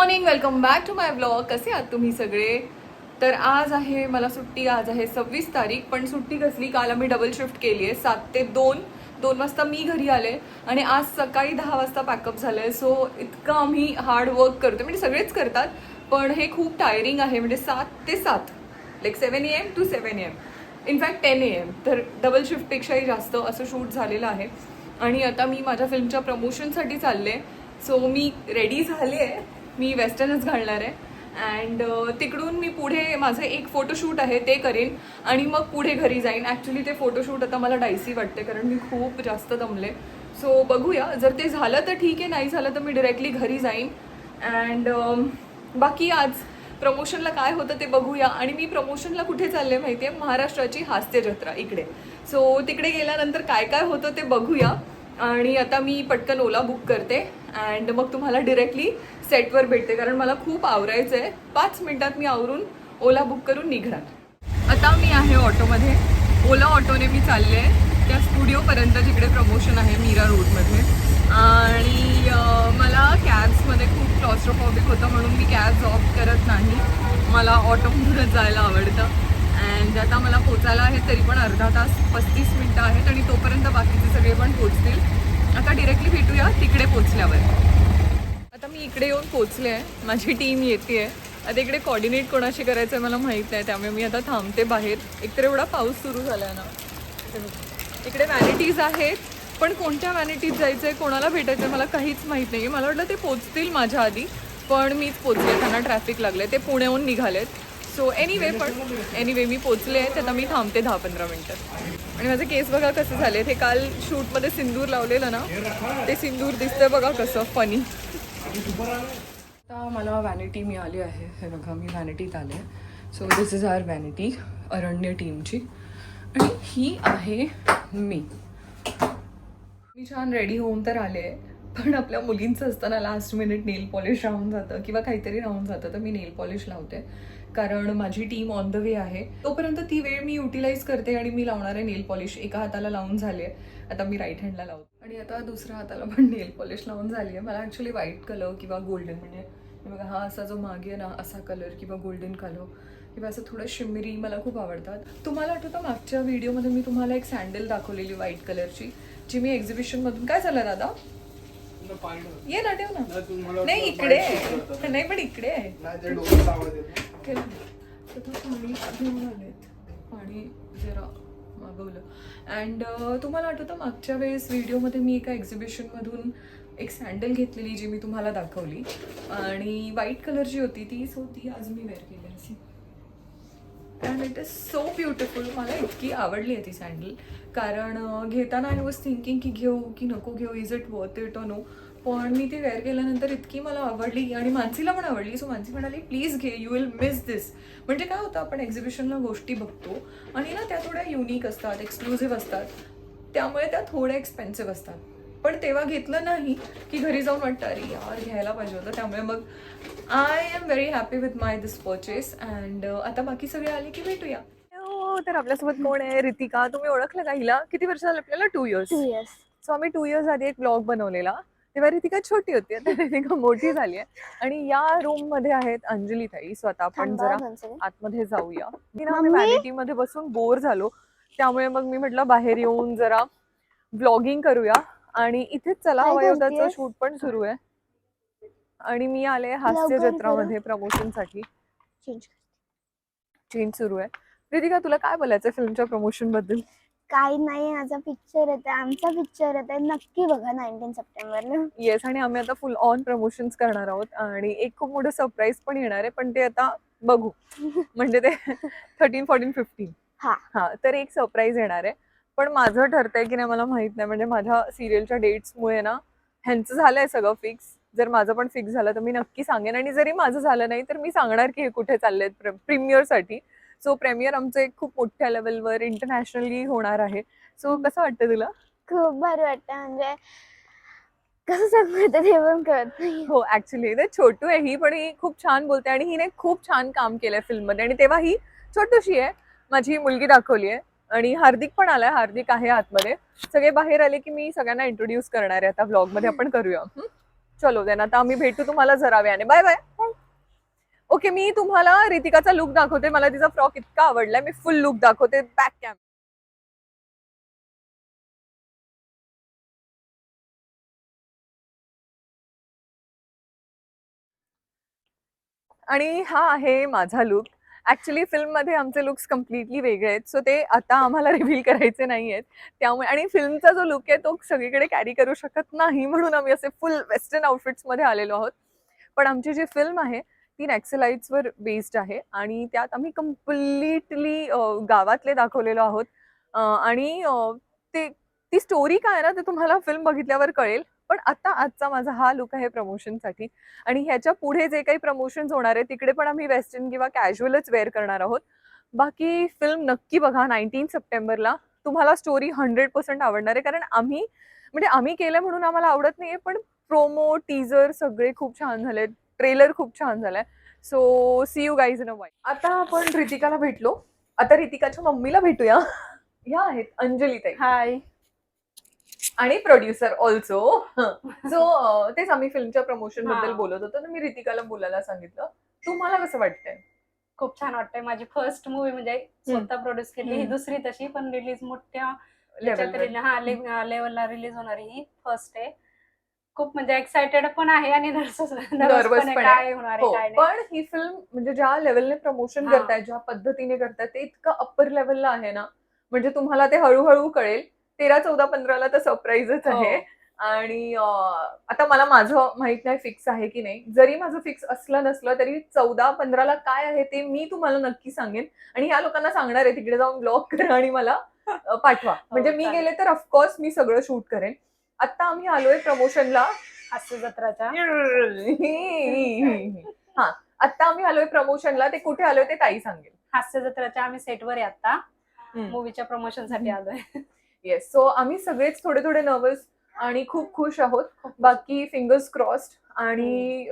Morning welcome back to my blog कसे आहात तुम्ही सगळे? तर आज आहे मला सुट्टी आज आहे सव्वीस तारीख पण सुट्टी कसली? काल आम्ही डबल शिफ्ट केली आहे सात ते दोन. दोन वाजता मी घरी आले आणि आज सकाळी दहा वाजता पॅकअप झालं आहे सो इतकं आम्ही हार्ड वर्क करतो म्हणजे सगळेच करतात पण हे खूप टायरिंग आहे. म्हणजे सात ते सात. Like seven A M to seven A M in fact ten A M तर डबल शिफ्टपेक्षाही जास्त असं शूट झालेलं आहे. आणि आता मी माझ्या फिल्मच्या प्रमोशनसाठी चालले. सो मी रेडी झाले. आहे मी वेस्टर्नच घालणार आहे. अँड तिकडून मी पुढे माझं एक फोटोशूट आहे ते करेन आणि मग पुढे घरी जाईन. ॲक्च्युली ते फोटोशूट आता मला डायसी वाटते कारण मी खूप जास्त दमले. सो बघूया. जर ते झालं तर ठीक आहे. नाही झालं तर मी डिरेक्टली घरी जाईन. अँड बाकी आज प्रमोशनला काय होतं ते बघूया. आणि मी प्रमोशनला कुठे चालले माहिती आहे महाराष्ट्राची हास्य जत्रा इकडे. सो तिकडे गेल्यानंतर काय काय होतं ते बघूया. आणि आता मी पटकन ओला बुक करते अँड मग तुम्हाला डिरेक्टली सेटवर भेटते. कारण मला खूप आवरायचं आहे. पाच मिनटात मी आवरून ओला बुक करून निघणार. आता मी आहे ऑटोमध्ये. ओला ऑटोने मी चालले आहे. त्या स्टुडिओपर्यंत जिकडे प्रमोशन आहे मीरा रोडमध्ये. आणि मला कॅब्समध्ये खूप क्लॉस्ट्रोफॉबिक होतं म्हणून मी कॅब ऑफ करत नाही. मला ऑटोमधूनच जायला आवडतं. अँड आता मला पोचायला आहे तरी पण अर्धा तास पस्तीस मिनटं आहेत आणि तोपर्यंत बाकीचे सगळे पण पोचतील. आता डिरेक्टली भेटूया तिकडे पोचल्यावर. आता मी इकडे येऊन पोचले आहे. माझी टीम येते आहे आता इकडे कॉर्डिनेट कोणाशी करायचं आहे मला माहीत नाही. त्यामुळे मी आता थांबते बाहेर. एकतर एवढा पाऊस सुरू झाला आहे ना. इकडे व्हॅनिटीज आहेत. पण कोणत्या व्हॅनिटीज जायचं आहे कोणाला भेटायचं आहे मला काहीच माहीत नाही मला वाटलं ते पोचतील माझ्या आधी. पण मीच पोचले. त्यांना ट्रॅफिक लागले ते पुण्याहून निघालेत. सो एनिवे पण एनिवे मी पोचले आहेत. आता मी थांबते दहा पंधरा मिनटं. आणि माझे केस बघा कसे झाले ते काल शूटमध्ये सिंदूर लावलेलं ना ते सिंदूर दिसतंय बघा कसं फनी आता मला व्हॅनिटी मिळाली आहे. हे बघा मी व्हॅनिटीत आले. So this is our vanity Aranya टीमची आणि ही आहे मी. मी छान रेडी होऊन तर आले पण आपल्या मुलींचं असताना लास्ट मिनिट नेल पॉलिश राहून जातं किंवा काहीतरी राहून जातं तर मी नेल पॉलिश लावते. कारण माझी टीम ऑन द वे आहे. तोपर्यंत ती वेळ मी युटिलाइज करते आणि मी लावणार आहे नेल पॉलिश एका हाताला लावून झाली आहे. आता मी राईट हँडला लावते. आणि आता दुसऱ्या हाताला पण नेल पॉलिश लावून झाली आहे. मला ॲक्च्युली व्हाईट कलर किंवा गोल्डन म्हणजे बघा हा असा जो मागे आहे ना असा कलर किंवा गोल्डन कलर किंवा असं थोडं शिमरी मला खूप आवडतात. तुम्हाला आठवतं मागच्या व्हिडिओमध्ये मी तुम्हाला एक सँडल दाखवलेली व्हाईट कलरची जी मी एक्झिबिशनमधून काय झालं दादा? ये ना ठेव ना. नाही इकडे. नाही पण इकडे आहे. केलं तर तो पाणी घेऊन आलेत. पाणी जरा मागवलं. अँड तुम्हाला आठवतं मागच्या वेळेस व्हिडिओमध्ये मी एका एक्झिबिशनमधून एक सँडल घेतलेली जी मी तुम्हाला दाखवली. आणि व्हाईट कलरची होती ती सो आज मी वेअर केली अशी and it is so beautiful मला इतकी आवडली आहे ती सँडल कारण घेताना आय वॉज थिंकिंग की घेऊ की नको घेऊ is it worth it no पण मी ती वेअर केल्यानंतर इतकी मला आवडली आणि मानसीला पण आवडली. सो मानसी म्हणाली प्लीज घे यू विल मिस दिस म्हणजे काय होतं आपण एक्झिबिशनला गोष्टी बघतो आणि ना त्या थोड्या युनिक असतात एक्सक्लुझिव्ह असतात. त्यामुळे त्या थोड्या एक्सपेन्सिव्ह असतात. पण तेव्हा घेतलं नाही की घरी जाऊन वाटतं अरे यार घ्यायला पाहिजे होतं. त्यामुळे मग I am very happy with my this purchase and आता बाकी सगळे आले की भेटूया. हो तर आपल्यासोबत कोण आहे? रितिका तुम्ही ओळखलं का हिला? किती वर्ष झालं आपल्याला? Two years two years so आम्ही टू इयर्स आधी एक ब्लॉग बनवलेला. तेव्हा रितिका छोटी होती आता रितिका मोठी झाली आहे. आणि या रूममध्ये आहेत अंजली ताई स्वतः आपण जरा आतमध्ये जाऊया. मी ना? व्हॅनिटी मध्ये बसून बोर झालो. त्यामुळे मग मी म्हटलं बाहेर येऊन जरा ब्लॉगिंग करूया. आणि इथेच चला काय हवा त्याचं करतेयस? शूट पण सुरू आहे. आणि मी आले हास्य जत्रामध्ये प्रमोशनसाठी चेंज चेंज सुरू आहे. रितिका तुला काय बोलायचं फिल्मच्या प्रमोशनबद्दल काही नाही माझा पिक्चर येते आमचा पिक्चर येते नक्की बघा नाईन्टीन सप्टेंबरला येस आणि आम्ही आता फुल ऑन प्रमोशन्स करणार आहोत. आणि एक खूप मोठं सरप्राईज पण येणार आहे पण ते आता बघू. म्हणजे ते थर्टीन फोर्टीन फिफ्टीन हा. हा तर एक सरप्राईज येणार आहे. पण माझं ठरतंय की नाही मला माहीत नाही. म्हणजे माझ्या सिरियलच्या डेट्समुळे ना ह्यांचं झालंय सगळं फिक्स जर माझं पण फिक्स झालं तर मी नक्की सांगेन. आणि जरी माझं झालं नाही तर मी सांगणार की हे कुठे चाललेत प्रीमियरसाठी सो प्रेमियर आमचं एक खूप मोठ्या लेवलवर इंटरनॅशनली होणार आहे. सो कसं वाटतं तुला? खूप भारी वाटतं. म्हणजे कसं सांगू येतं ते पण कळत नाही. हो ऍक्च्युली ते छोटू आहे ही पण ही खूप छान बोलते आणि हिने खूप छान काम केलंय फिल्ममध्ये आणि तेव्हा ही छोटूशी आहे माझी मुलगी दाखवली आहे. आणि हार्दिक पण आलाय हार्दिक आहे आतमध्ये. सगळे बाहेर आले की मी सगळ्यांना इंट्रोड्यूस करणार आहे. आता ब्लॉगमध्ये आपण करूया? चलो देन आता आम्ही भेटू तुम्हाला जरा वेळाने. बाय बाय ओके मी तुम्हाला रितिकाचा लुक दाखवते. मला तिचा फ्रॉक इतका आवडलाय. मी फुल लुक दाखवते. बॅक कॅम आणि हा आहे माझा लुक ॲक्च्युली फिल्ममध्ये आमचे लुक्स कम्प्लिटली वेगळे आहेत. सो ते आता आम्हाला रिव्हील करायचे नाही आहेत त्यामुळे आणि फिल्मचा जो लुक आहे तो सगळीकडे कॅरी करू शकत नाही म्हणून आम्ही असे फुल वेस्टर्न आउटफिट्समध्ये आलेलो आहोत. पण आमची जी फिल्म आहे तीन नॅक्सलाइट्सवर बेस्ड आहे आणि त्यात आम्ही कम्प्लिटली गावातले दाखवलेलो आहोत. आणि ते ती स्टोरी काय आहे ना ते तुम्हाला फिल्म बघितल्यावर कळेल. पण आता आजचा माझा हा लुक आहे प्रमोशनसाठी आणि ह्याच्या पुढे जे काही प्रमोशन्स होणार आहे तिकडे पण आम्ही वेस्टर्न किंवा कॅज्युअलच वेअर करणार आहोत. बाकी फिल्म नक्की बघा नाईन्टीन सप्टेंबरला. तुम्हाला स्टोरी हंड्रेड पर्सेंट आवडणार आहे. कारण आम्ही म्हणजे आम्ही केलं म्हणून आम्हाला आवडत नाही आहे पण प्रोमो टीजर सगळे खूप छान झाले ट्रेलर खूप छान झालाय. So see you guys in a while आता आपण रितिकाला भेटलो. आता रितिकाच्या मम्मीला भेटूया. ह्या आहेत अंजली ताई. हाय आणि प्रोड्युसर ऑल्सो सो तेच आम्ही फिल्मच्या प्रमोशनबद्दल. बोलत होतो तर मी रितिकाला बोलायला सांगितलं. तुम्हाला कसं वाटतंय? खूप छान वाटतंय. माझी फर्स्ट मूवी म्हणजे स्वतः प्रोड्यूस केली. ही. दुसरी तशी पण रिलीज मोठ्या लेवलला रिलीज होणारी ही फर्स्ट आहे. खूप म्हणजे एक्साइटेड पण आहे आणि नर्वस पण आहे. काय होणार हो आहे पण ही फिल्म म्हणजे ज्या लेवलने प्रमोशन हा. करतायत ज्या पद्धतीने करतायत ते इतकं अप्पर लेवलला आहे ना म्हणजे तुम्हाला ते हळूहळू कळेल तेरा चौदा पंधराला तर सरप्राईजच हो. आहे आणि आता मला माझं माहीत नाही फिक्स आहे की नाही जरी माझं फिक्स असलं नसलं तरी चौदा पंधराला काय आहे ते मी तुम्हाला नक्की सांगेन आणि ह्या लोकांना सांगणार आहे तिकडे जाऊन ब्लॉग करा आणि मला पाठवा म्हणजे मी हो. गेले तर ऑफकोर्स मी सगळं शूट करेन आता आम्ही आलोय प्रमोशनला. हास्य जत्राच्या. हा आता आम्ही आलोय प्रमोशनला. ते कुठे आलोय ते ताई सांगेल. हास्य जत्राच्या आम्ही सेटवर आहे आता. मूवीच्या प्रमोशनसाठी हम्म. आलोय. येस सो आम्ही सगळेच थोडे थोडे नर्वस आणि खूप खुश आहोत. बाकी फिंगर्स क्रॉस्ड आणि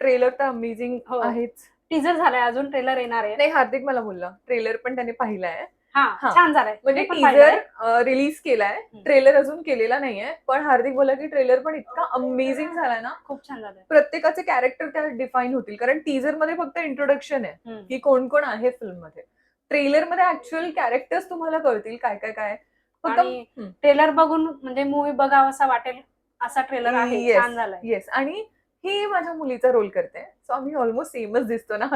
ट्रेलर तर अमेझिंग हो. आहेच. टीजर झालाय अजून ट्रेलर येणार आहे. नाही हार्दिक मला बोलला. ट्रेलर पण त्याने पाहिलाय. हा हा. छान झालाय. म्हणजे मी पण पाहिलंय. टीजर रिलीज केलाय. हम्म. ट्रेलर अजून केलेला नाहीये पण हार्दिक बोला की ट्रेलर पण इतका अमेझिंग झालाय ना. खूप छान झालंय. प्रत्येकाचे कॅरेक्टर त्यात डिफाईन होतील. कारण टीजरमध्ये फक्त इंट्रोडक्शन आहे हम्म. की कोण कोण आहे फिल्ममध्ये ट्रेलरमध्ये ऍक्च्युअल कॅरेक्टर्स तुम्हाला कळतील काय काय काय. फक्त ट्रेलर बघून म्हणजे मूवी बघावासा वाटेल असा ट्रेलर आहे. Yes. छान झालाय. येस आणि ही माझ्या मुलीचा रोल करते. सो आम्ही ऑलमोस्ट सेमच दिसतो ना.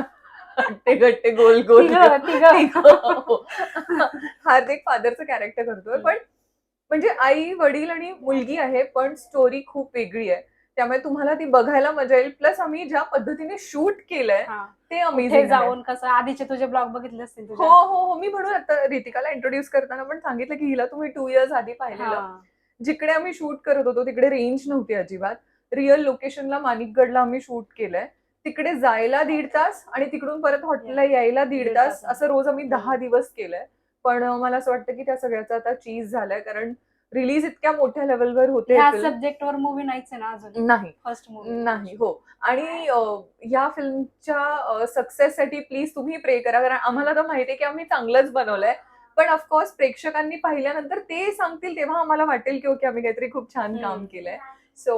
गट्टे गट्टे गोल गोल तिघं- तिघं. हो. हार्दिक फादरचं कॅरेक्टर करतोय. पण म्हणजे आई वडील आणि मुलगी आहे पण स्टोरी खूप वेगळी आहे. त्यामुळे तुम्हाला ती बघायला मजा येईल. प्लस आम्ही ज्या पद्धतीने शूट केलंय हा. ते अमेझिंग जाऊन कसं आधीचे तुझे ब्लॉग बघितले असतील हो हो हो. मी म्हणून आता रितिकाला इंट्रोड्यूस करताना पण सांगितलं की हिला तुम्ही टू इयर्स आधी पाहिलेलं. हा. जिकडे आम्ही शूट करत होतो तिकडे रेंज नव्हती अजिबात. रिअल लोकेशनला माणिकगडला आम्ही शूट केलंय. तिकडे जायला दीड तास आणि तिकडून परत हॉटेलला यायला दीड तास. असं रोज आम्ही दहा. दिवस केलंय. पण मला असं वाटतं की त्या सगळ्याचा आता चीज झालाय. कारण रिलीज इतक्या मोठ्या लेवलवर होते ह्या film. सब्जेक्ट वर मूवी नाहीच आहे ना अजून? नाही. फर्स्ट मूवी नाही हो. आणि या फिल्मच्या सक्सेससाठी प्लीज तुम्ही प्रे करा. कारण आम्हाला तर माहितीये की आम्ही चांगलंच बनवलंय. पण ऑफकोर्स प्रेक्षकांनी पाहिल्यानंतर ते सांगतील तेव्हा आम्हाला वाटेल की ओके आम्ही काहीतरी खूप छान काम. केलंय. सो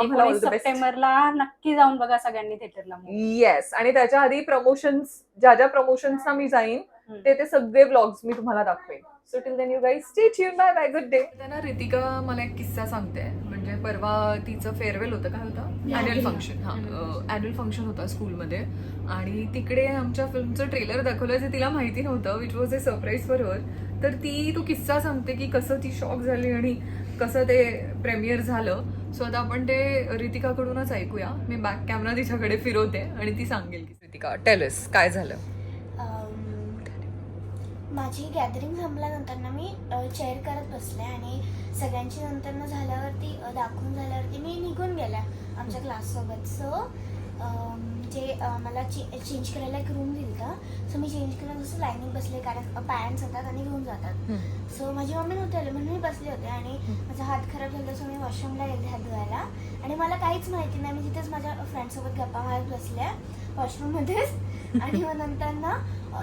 आम्हाला बेस्ट सप्टेंबरला नक्की जाऊन बघा सगळ्यांनी थिएटरला येस आणि त्याच्या आधी प्रमोशन्स ज्या ज्या प्रमोशन्सना मी जाईन हम्म. ते ते सगळे ब्लॉग्स मी तुम्हाला दाखवेन. So till then you guys stay tuned bye bye good day त्यांना रितिका मला एक किस्सा सांगते. म्हणजे परवा तिचं फेअरवेल होतं काय होतं? अॅन्युअल फंक्शन हा अॅन्युअल फंक्शन होता स्कूलमध्ये आणि तिकडे आमच्या फिल्मचं ट्रेलर दाखवलं जे तिला माहिती नव्हतं which was a surprise for her तर ती तो किस्सा सांगते की कसं ती शॉक झाली आणि कसं ते प्रेमियर झालं सो आता आपण ते रितिकाकडूनच ऐकूया. मी बॅक कॅमेरा तिच्याकडे फिरवते आणि ती सांगेल की रितिका टेलस काय झालं? माझी गॅदरिंग संपल्यानंतर ना मी चेअर करत बसले आणि सगळ्यांची नंतर ना झाल्यावरती दाखवून झाल्यावरती मी निघून गेल्या आमच्या क्लाससोबत सो जे मला चे चेंज करायला एक रूम दिलता. सो मी चेंज केलं जसं लाईनीत बसले कारण पॅरेंट्स येतात आणि घेऊन जातात. सो माझी मम्मी नव्हती आली म्हणून मी बसले होते आणि माझा हात खराब झाला सो मी वॉशरूमला गेले हात धुवायला. आणि मला काहीच माहिती नाही मी तिथेच माझ्या फ्रेंडसोबत गप्पा मारत बसल्या वॉशरूममध्येच आणि मग नंतर ना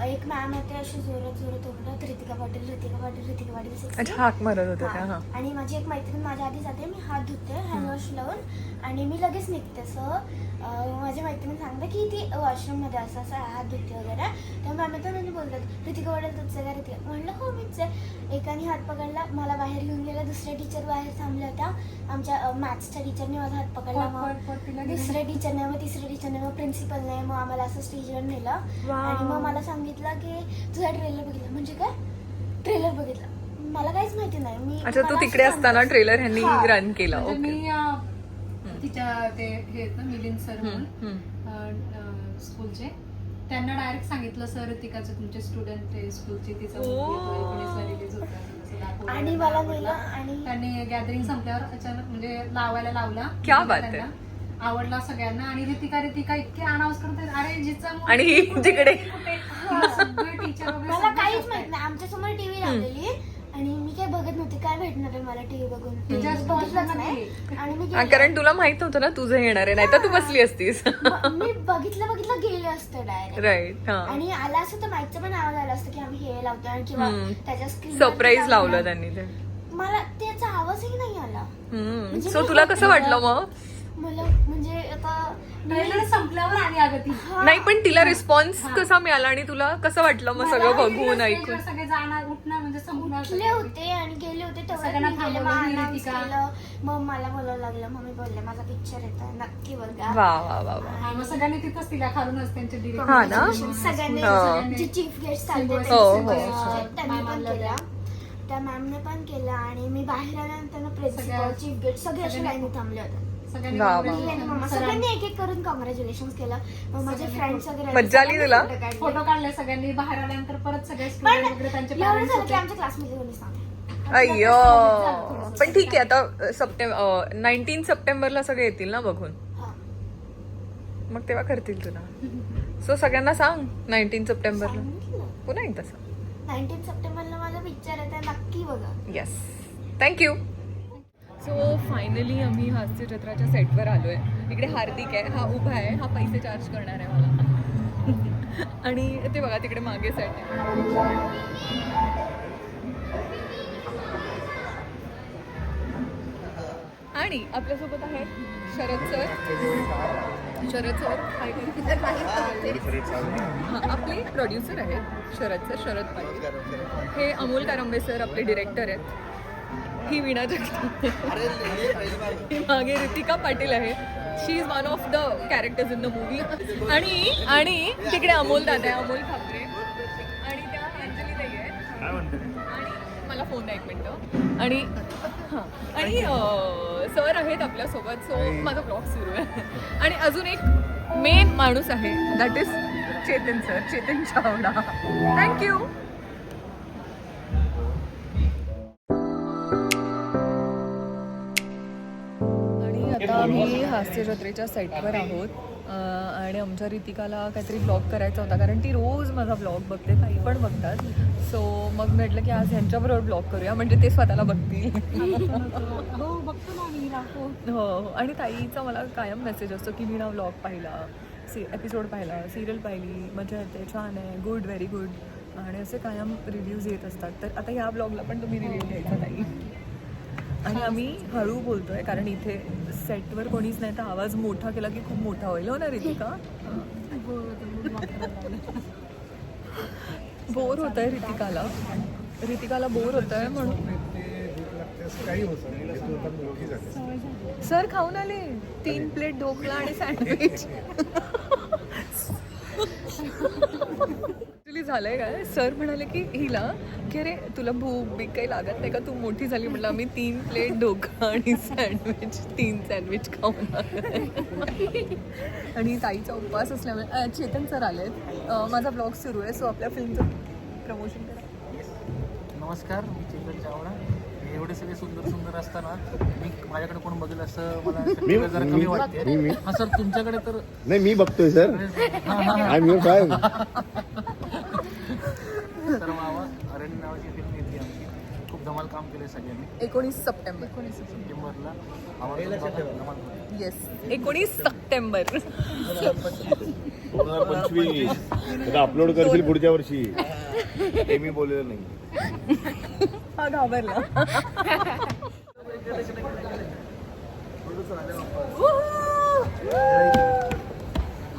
एक मॅम होते अशी जोरात जोरात ओरडत रितिका पाटील रितिका पाटील रितिका पाटील sexy." अच्छा हाक मारत होते त्या हा. हा. आणि माझी एक मैत्रीण माझ्या आधी जाते मी हात धुते हँडवॉश लावून. आणि मी लगेच निघते सो अं, माझी मैत्रीण सांगते की ती वॉशरूममध्ये असं असं हात धुते वगैरे. तर मॅम तर म्हणजे बोलतात ऋतिका वडेल तुझं का ऋतिका म्हणलं हो मीच आहे. एकाने हात पकडला मला बाहेर घेऊन गेला दुसऱ्या टीचर बाहेर थांबल्या होत्या. आमच्या मॅथ्सच्या टीचरने माझा हात पकडला मग. दुसऱ्या टीचरने मग तिसऱ्या टीचरने मग प्रिन्सिपलने मग आम्हाला असं स्टेजवर नेलं. आणि मग मला सांगितलं की तुझा ट्रेलर बघितला. म्हणजे काय? ट्रेलर बघितला. मला काहीच माहिती नाही. मी अच्छा तू मला तिकडे असं असताना ट्रेलर ह्यांनी. रन केला. म्हणजे ओके मी तिच्या ते हे आहेत ना मिलिंद सर म्हणून. स्कूलचे. त्यांना डायरेक्ट सांगितलं सर ऋतिकाचं तुमचे स्टुडंट आहे स्कूलची तिचा रिलीज होता. आणि मला आणि त्यांनी गॅदरिंग संपल्यावर अचानक म्हणजे लावायला लावला. क्या बात आहे. आवडला सगळ्यांना. आणि ऋतिका ऋतिका इतके अनाऊन्स करते अरे जिचा आणि ही तिकडे. टीचर मला काहीच माहीत. नाही. आमच्यासमोर टीव्ही लावलेली. आणि मी काय बघत नव्हते. काय भेटणार आहे मला टीव्ही बघून? बघितलंच नाही. आणि मी हा, गेले. कारण तुला माहीत नव्हतं ना तुझं येणार आहे. नाही तर तू बसली असतीस. म- मी बघितलं बघितलं गेले असते डायरेक्ट राईट हा. आणि आला असं तर माईकचं पण आवाज आला असतं की आम्ही हे लावतो आणि किंवा हम्म. त्याच्या स्क्रीन सरप्राईज लावलं त्यांनी ते. मला त्याचा आवाजही नाही आला. म्हणजे सो मी तुला हे- कसं वाटलं मग? मला म्हणजे आता ट्रेलर संपल्यावर आली अगं ती. नाही पण तिला रिस्पॉन्स कसा मिळाला आणि तुला कसं वाटलं मग सगळं मला बघून ऐकून वर सगळे जाणार उठणार म्हणजे संपणार उठले होते आणि गेले होते तेव्हा सगळ्यांना मी गेले, मग थांबवलं, announce रितिका. केलं मग मला बोलावं लागलं मग मी बोलले माझा पिक्चर येतो नक्की बघा वा वा वा वा हा, मग सगळ्यांनी तिथंच तिला खालूनच त्यांचे direct हा ना? सगळ्यांनी. जे चीफ गेस्ट हो, हो. त्यांनी मॅम पण केला त्या मॅमने पण केलं आणि मी बाहेर आल्यानंतर प्रिन्सिपल सगळ्या- चीफ गेस्ट सगळे असे सगळ्यांनी- लाईनी थांबले होते वा, वा, मम्मा सगळ्यांनी एक एक करून कॉंग्रॅच्युलेशन केलं. मग माझे फ्रेंड्स वगैरे मज्जा आली सगळ्यांनी तुला? photo काढले. फोटो काढले सगळ्यांनी. बाहेर आल्यानंतर परत सगळे पण स्टुडंट वगैरे त्यांचे एवढं parents झालं की होते. आमच्या क्लासमध्ये कोणीच नव्हते अय्यो. पण ठीक आहे आता सप्टेंबर नाईन्टीन सप्टेंबरला सगळे येतील ना बघून? हा. मग तेव्हा करतील तुला. सो सगळ्यांना सांग नाईन्टीन सप्टेंबरला. सांगितलं. पुन्हा एकदा सांग. नाईन्टीन सप्टेंबरला माझा पिक्चर आहे ते नक्की बघा. येस थँक्यू सो फायनली आम्ही हास्यचित्राच्या सेटवर आलो आहे इकडे हार्दिक आहे हा उभा आहे हा पैसे चार्ज करणार आहे मला. आणि ते बघा तिकडे मागे सेट आहे आणि आपल्यासोबत आहे शरद सर शरद सर काय आपले प्रोड्युसर आहेत शरद सर शरद पाटील. हे अमोल कारंबे सर आपले डिरेक्टर आहेत. ही वीणा जगताप. मागे रितिका पाटील आहे. She is one of the characters in the movie आणि आणि तिकडे अमोल दादा आहे अमोल ठाकरे. आणि त्या अंजली ताई आहे मला फोन द्या एक मिनटं. आणि हां. आणि सर आहेत आपल्यासोबत सो माझा ब्लॉग सुरू आहे. आणि अजून एक मेन माणूस आहे. That is Chetan sir Chetan Chavda. Thank you आम्ही हास्य जत्रेच्या सेटवर आहोत आणि आमच्या रितिकाला काहीतरी ब्लॉग करायचा होता. कारण ती रोज माझा ब्लॉग बघते. काही पण बघतात. सो मग म्हटलं की आज ह्यांच्याबरोबर ब्लॉग करूया. म्हणजे ते स्वतःला बघतील. हो हो हो. आणि ताईचा मला कायम मेसेज असतो की मी ना व्लॉग पाहिला. सी एपिसोड पाहिला. सिरियल पाहिली. मजा येते. छान आहे. गुड व्हेरी गुड आणि असे कायम रिव्ह्यूज येत असतात. तर आता ह्या ब्लॉगला पण तुम्ही रिव्ह्यू द्यायचा ताई. आणि आम्ही हळू बोलतोय कारण इथे सेटवर कोणीच नाही तर आवाज मोठा केला की खूप मोठा होईल. हो ना रितिका? बोर होत आहे रितिकाला. रितिकाला बोर होत आहे म्हणून. सर खाऊन आले. तीन प्लेट ढोकला आणि सँडविच. झालंय काय सर म्हणाले की हिला की अरे तुला भूक बीक काही लागत नाही का? तू मोठी झाली म्हटलं आम्ही तीन प्लेट ढोकळा आणि सँडविच तीन सँडविच खाऊन. आणि ताईचा उपवास असल्यामुळे चेतन सर आलेत. अ, माझा ब्लॉग सुरू आहे सो आपल्या फिल्मचं प्रमोशन करा. नमस्कार मी चेतन चावडा. हे एवढे सगळे सुंदर सुंदर असताना मी माझ्याकडे कोण बघेल असं मला जरा कमी वाटते. हा सर तुमच्याकडे तर नाही मी बघतोय sir I am your fan तर मावा अरण्य नावाची फिल्म येते आमची. खूप धमाल काम केलं सगळ्यांनी. एकोणीस सप्टेंबर. एकोणीस सप्टेंबरला येस एकोणीस सप्टेंबर. दोन हजार पंचवीस. आता अपलोड करशील पुढच्या वर्षी. ते मी बोललेलं नाही. हा घाबरला.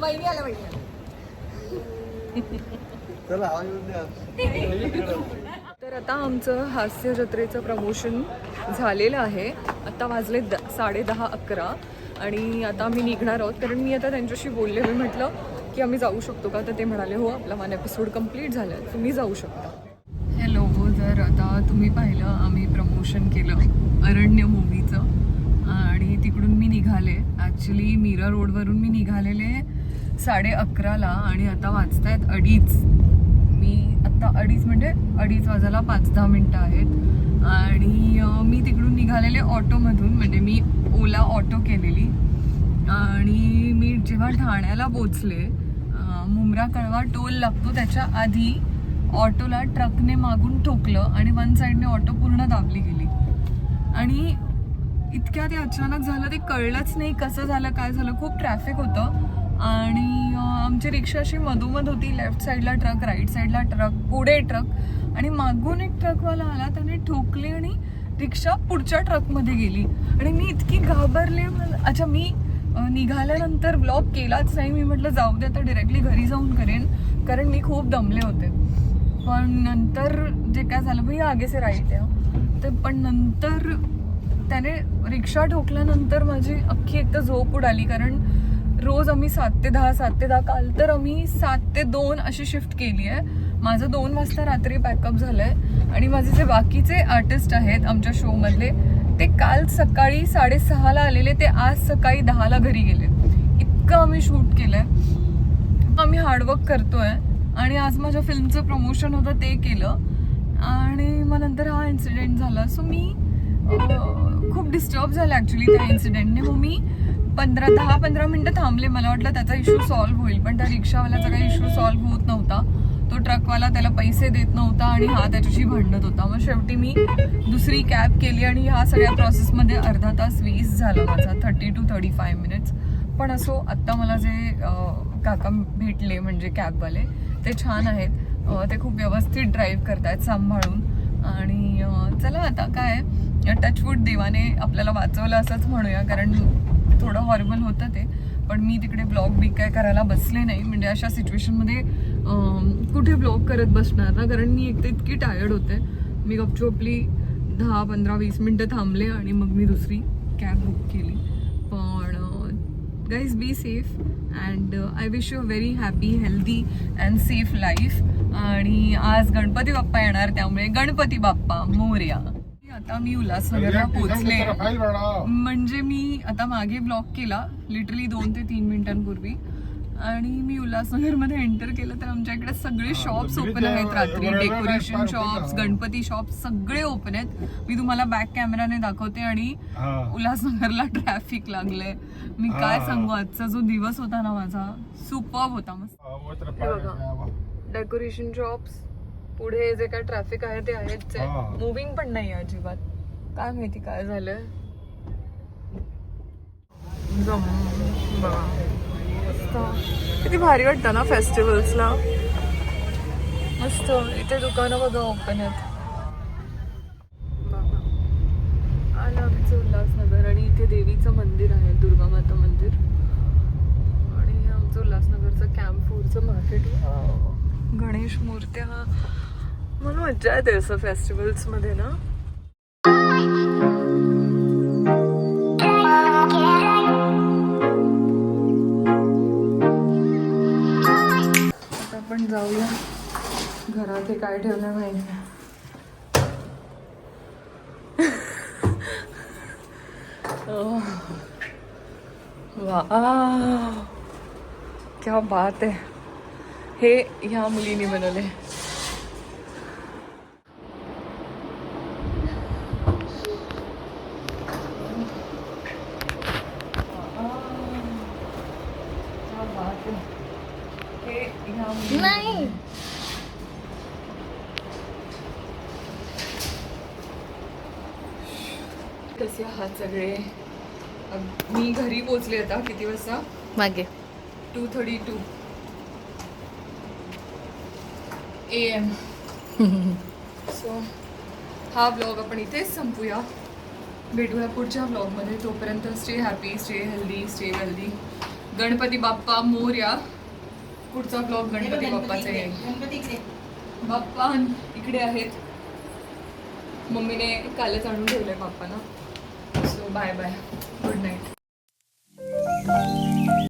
वहिनी आल्या वहिनी आल्या. तर आता आमचं हास्य जत्रेचं प्रमोशन झालेलं आहे. आता वाजले द साडे दहा अकरा आणि आता आम्ही निघणार आहोत. कारण मी आता त्यांच्याशी बोलले मी म्हटलं की आम्ही जाऊ शकतो का? तर ते म्हणाले हो आपला वन एपिसोड कंप्लीट झाला. आहे तुम्ही जाऊ शकता. हॅलो जर आता तुम्ही पाहिलं आम्ही प्रमोशन केलं अरण्य मूवीचं आणि तिकडून मी निघाले. ॲक्च्युली मीरा रोडवरून मी निघालेले साडे अकराला आणि आता वाजतायत अडीच. मी आता अडीच म्हणजे अडीच वाजायला पाच दहा मिनटं आहेत. आणि मी तिकडून निघालेले ऑटोमधून म्हणजे मी ओला ऑटो केलेली. आणि मी जेव्हा ठाण्याला पोचले मुंब्रा कळवा टोल लागतो त्याच्या आधी ऑटोला ट्रकने मागून ठोकलं आणि वन साईडने ऑटो पूर्ण दाबली गेली. आणि इतक्या ते अचानक झालं ते कळलंच नाही कसं झालं काय झालं. खूप ट्रॅफिक होतं. आणि आमची रिक्षा अशी मधोमध होती. लेफ्ट साईडला ट्रक राईट साईडला ट्रक पुढे ट्रक आणि मागून एक ट्रकवाला आला. त्याने ठोकली आणि रिक्षा पुढच्या ट्रकमध्ये गेली. आणि मी इतकी घाबरले. अच्छा मी निघाल्यानंतर ब्लॉक केलाच नाही. मी म्हटलं जाऊ दे आता डिरेक्टली घरी जाऊन करेन. कारण मी खूप दमले होते. पण नंतर जे काय झालं भाई आगे से राईट आहे तर पण नंतर त्याने रिक्षा ठोकल्यानंतर माझी अख्खी एक तर झोप उडाली. कारण रोज आम्ही सात ते दहा सात ते दहा काल तर आम्ही सात ते दोन अशी शिफ्ट केली आहे. माझं दोन वाजता रात्री पॅकअप झालं आहे आणि माझे जे बाकीचे आर्टिस्ट आहेत आमच्या शोमधले ते काल सकाळी साडेसहाला आलेले ते आज सकाळी दहाला घरी गेले. इतकं आम्ही शूट केलं आहे आम्ही हार्डवर्क करतोय आणि आज माझ्या फिल्मचं प्रमोशन होतं ते केलं. आणि मग नंतर हा इन्सिडेंट झाला. सो मी खूप डिस्टर्ब झालं ॲक्च्युली त्या इन्सिडेंटने मग मी पंधरा दहा पंधरा मिनटं थांबले. मला वाटलं त्याचा इश्यू सॉल्व्ह होईल पण त्या रिक्षावाल्याचा काही इश्यू सॉल्व्ह होत नव्हता. तो ट्रकवाला त्याला पैसे देत नव्हता आणि हा त्याच्याशी भांडत होता. मग शेवटी मी दुसरी कॅब केली आणि ह्या सगळ्या प्रोसेसमध्ये अर्धा तास वीस झाला माझा thirty two thirty five minutes पण असो आत्ता मला जे काका भेटले म्हणजे कॅबवाले ते छान आहेत. ते खूप व्यवस्थित ड्राईव्ह करतायत सांभाळून. आणि चला आता काय टचवूड देवाने आपल्याला वाचवलं असंच म्हणूया कारण थोडं हॉर्बल होतं ते. पण मी तिकडे ब्लॉग बी काय करायला बसले नाही. म्हणजे अशा सिच्युएशनमध्ये कुठे ब्लॉग करत बसणार ना? कारण मी एक तर इतकी टायर्ड होते. मी गपचूप आपली दहा पंधरा वीस मिनटं थांबले आणि मग मी दुसरी कॅब बुक केली. पण guys be safe and I wish you a very happy healthy and safe life आणि आज गणपती बाप्पा येणार त्यामुळे गणपती बाप्पा मोर्या. आता मी उल्हासनगरला पोचले म्हणजे मी आता मागे ब्लॉक केला लिटरली दोन ते तीन मिनिटांपूर्वी. आणि मी उल्हासनगरमध्ये एंटर केलं तर आमच्या इकडे सगळे शॉप्स ओपन आहेत रात्री डेकोरेशन शॉप्स गणपती शॉप्स सगळे ओपन आहेत. मी तुम्हाला बॅक कॅमेराने दाखवते आणि उल्हासनगरला ट्रॅफिक लागलंय. मी काय सांगू आजचा जो दिवस होता ना माझा सुपर होता मस्त. डेकोरेशन शॉप्स पुढे जे काय ट्रॅफिक आहे ते आहेच हा. मुव्हिंग पण नाही अजिबात काय माहिती काय. मस्त. किती भारी वाटतं ना फेस्टिवल्सला मस्त इथे दुकानं बघा ओपन आहेत मज्जा येते असं फेस्टिवल्समध्ये ना आता आपण जाऊया घरात हे काय ठेवलं माहिती. क्या बात आहे हे ह्या मुलीने बनवले कसे आहात सगळे. मी घरी पोचले आता किती वाजता? मागे. Two thirty two A M so हा ब्लॉग आपण इथेच संपूया. भेटूया पुढच्या ब्लॉगमध्ये तोपर्यंत stay happy stay healthy stay wealthy Ganpati Bappa Morya. पुढचा ब्लॉग गणपती बाप्पाचा येईल बाप्पा इकडे आहेत. मम्मीने कालच आणून ठेवलंय बाप्पांना. Bye bye good night